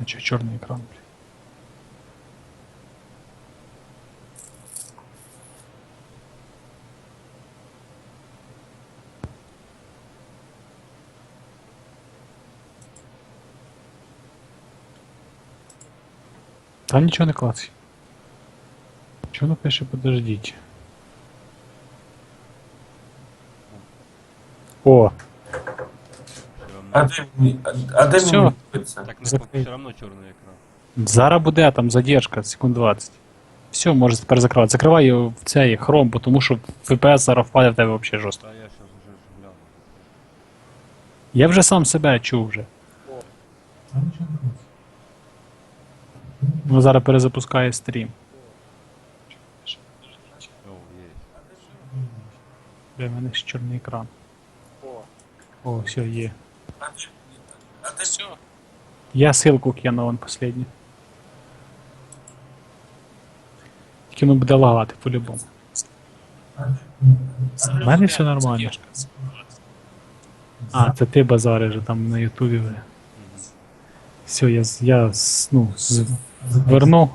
А чё черный экран, блин? Та нічого не клацай. Чого напише подождіть? О, А де мені, а, а де Всё. мені дивиться? Так не Закрий. все равно черный экран. зараз буде там задержка, секунд 20. Все, може тепер закривати. Закривай його в цей хром, бо тому що FPS зараз впаде в тебе взагалі жорстко. Да, я сейчас уже гляну. Я вже сам себе чув вже. Ну зараз перезапускає стрім. О, есть. Бля, в мене ж чорний екран. О, все, є. А все? Я ссылку кину вон последню. Тільки ну буде лагати по-любому. У мене все нормально. А, це ти базариш же там на Ютубі. Все, я, я ну, з- верну.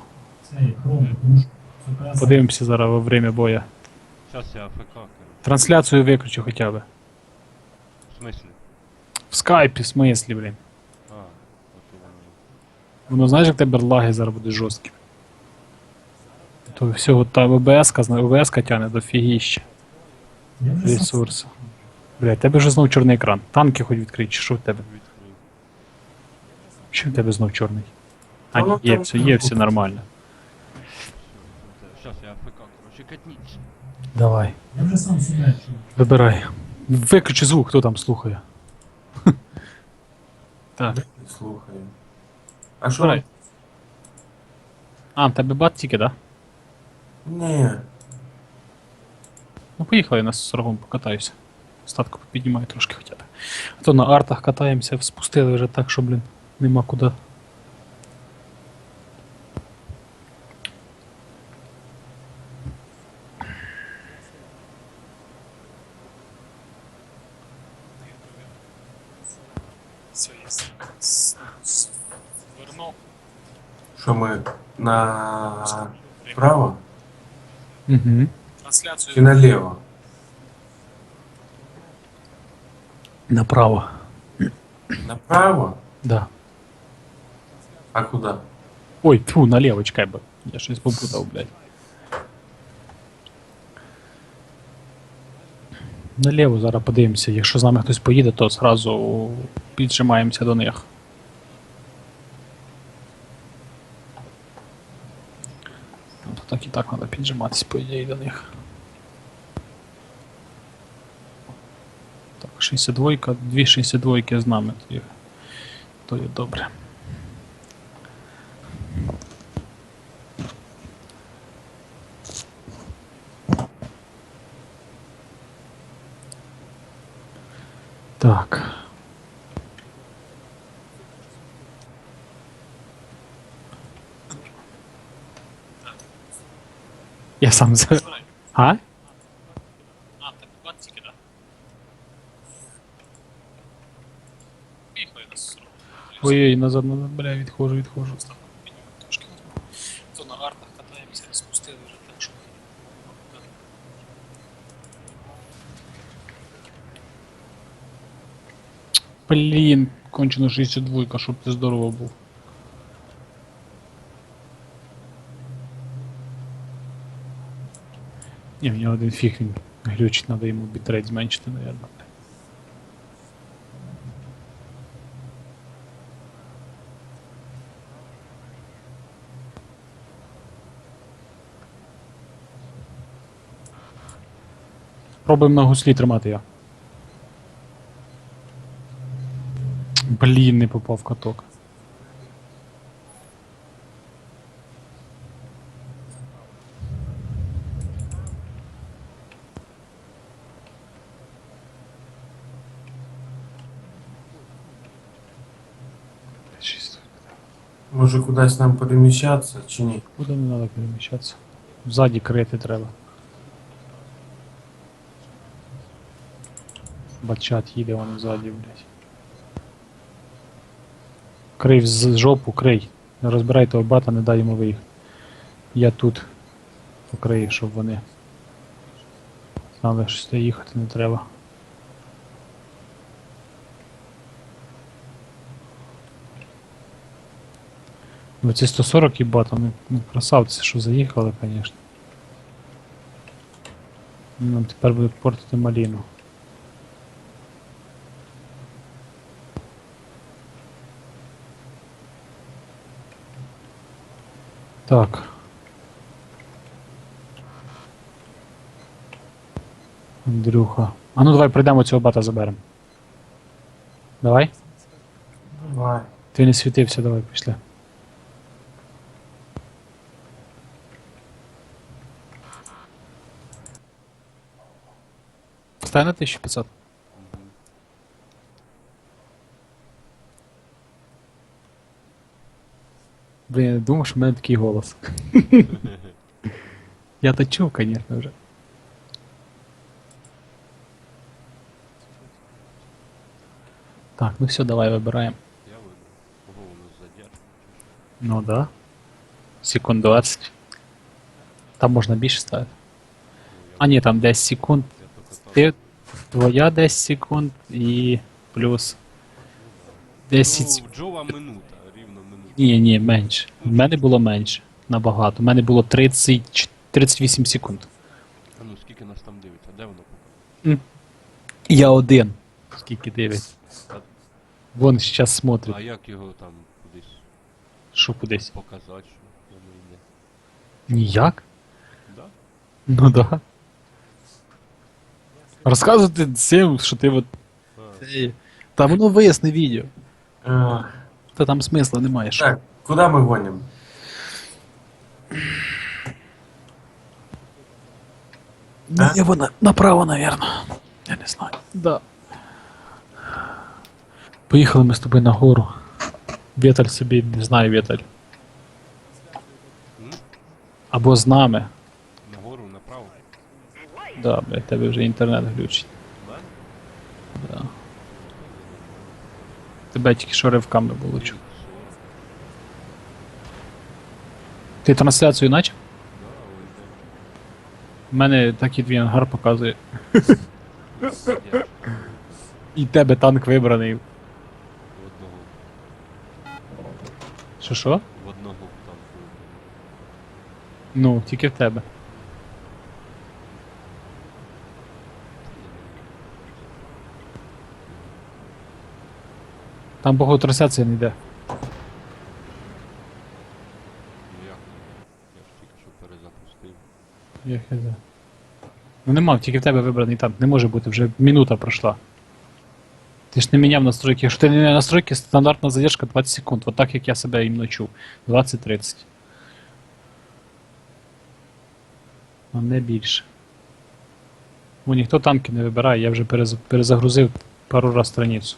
Подивимося зараз во время боя. Трансляцію виключу хоча б. В смысле? В скайпі, в смислі, блін. А, вот это Воно знаєш, як тебе лаги зараз будуть жорсткі. То всього та ВБС, ВБС тяне до фігіща. Ресурси. Блядь, тебе вже знов чорний екран. Танки хоч відкрий, чи що в тебе? Відкрив. Що в тебе знов чорний? А, ні, є все, є все нормально. Сейчас я АФК, короче, катнись. Давай. Я вже сам себе чую. Вибирай. Виключи звук, хто там слухає. Так. Слухаю. А що? Вибирай. А, в тебе бат тільки, да? Ні. Ну поїхали, я на сорогом покатаюся. Статку піднімаю трошки хоча б. А то на артах катаємося, спустили вже так, що, блін, нема куди. Все, я звернув. Що ми на право Угу. Трансляцію чи наліво? направо. Направо? Да. А куди? Ой, тьфу, наліво, чекай, бо я щось попутав, блядь. Наліво зараз подивимося. Якщо з нами хтось поїде, то зразу піджимаємося до них. Так і так треба піджиматись, по ідеї, до них. Так, 62, дві 62 з нами, то є, то є добре. Так. Я сам за. А? Ой-ой, назад, назад, бля, відходжу, відходжу. Блін, кончено 62, щоб ти здорово був. Ні, в нього один фіг він глючить, треба йому бітрейт зменшити, наверное. Пробуємо на гуслі тримати його. Блін, не попав в каток. Чисто. Може кудись нам переміщатися чи ні? Куди не треба переміщатися? Ззаді крити треба. Бачат їде вон ззаді, блядь. Крий з- жопу, крий. Не розбирай того бата, не дай йому виїхати. Я тут покрию, щоб вони. Знали, що сюди їхати не треба. Ну ці 140 і бата, ну красавці, що заїхали, звісно. Нам тепер будуть портити маліну. Так. Андрюха. А ну давай прийдемо цього бата заберемо. Давай. Давай. Ти не світився, давай пішли. Стань на 1500. Блін, я не думав, що в мене такий голос. я то чув, звісно, вже. Так, ну все, давай вибираємо. Я вибрав. Ого, у нас задержка. Ну да. Секунд 20. Там можна більше ставити. А ні, там 10 секунд. Я тільки там. Ти твоя 10 секунд і плюс 10 Ну, секунд. в Джова минута, рівно минута. Ні, ні, менше. У мене було менше. Набагато. У мене було 30, 38 секунд. А ну скільки нас там дивиться? Де воно показує? Я один. Скільки дивиться. Вон зараз смотрить. а як його там кудись Що кудись? показати, що воно йде? Ніяк? Да? Ну да. Розказувати всім, що ти от. А, Та воно виясне відео. Е, Та там смисла немає. Що. Так, куда мы гоним? Ну, я вона направо, наверно. Я не знаю. Да. Поїхали ми з тобою на гору. Віталь собі, не знаю, Віталь. Або з нами. Нагору, направо. Да, блядь, тебе вже інтернет глючить. Да? Да. Тебе тільки що ривками чути. Ти трансляцію ой, У мене так і твій ангар показує. І тебе танк вибраний. В одного. Що що? В одного там. Ну, тільки в тебе. Там богу трансляція не йде. Ну як? Я ж тільки що перезапустив. Я хз. Ну нема, тільки в тебе вибраний танк. Не може бути, вже минута пройшла. Ти ж не міняв настройки. Якщо ти не міняв настройки, стандартна задержка 20 секунд. От так як я себе іменно чув. 20-30. Ну не більше. О, ніхто танки не вибирає, я вже перезагрузив пару раз страницю.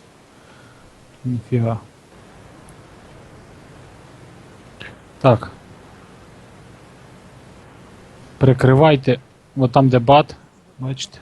Ніфіга. Так. Прикривайте. От там, де бат, бачите?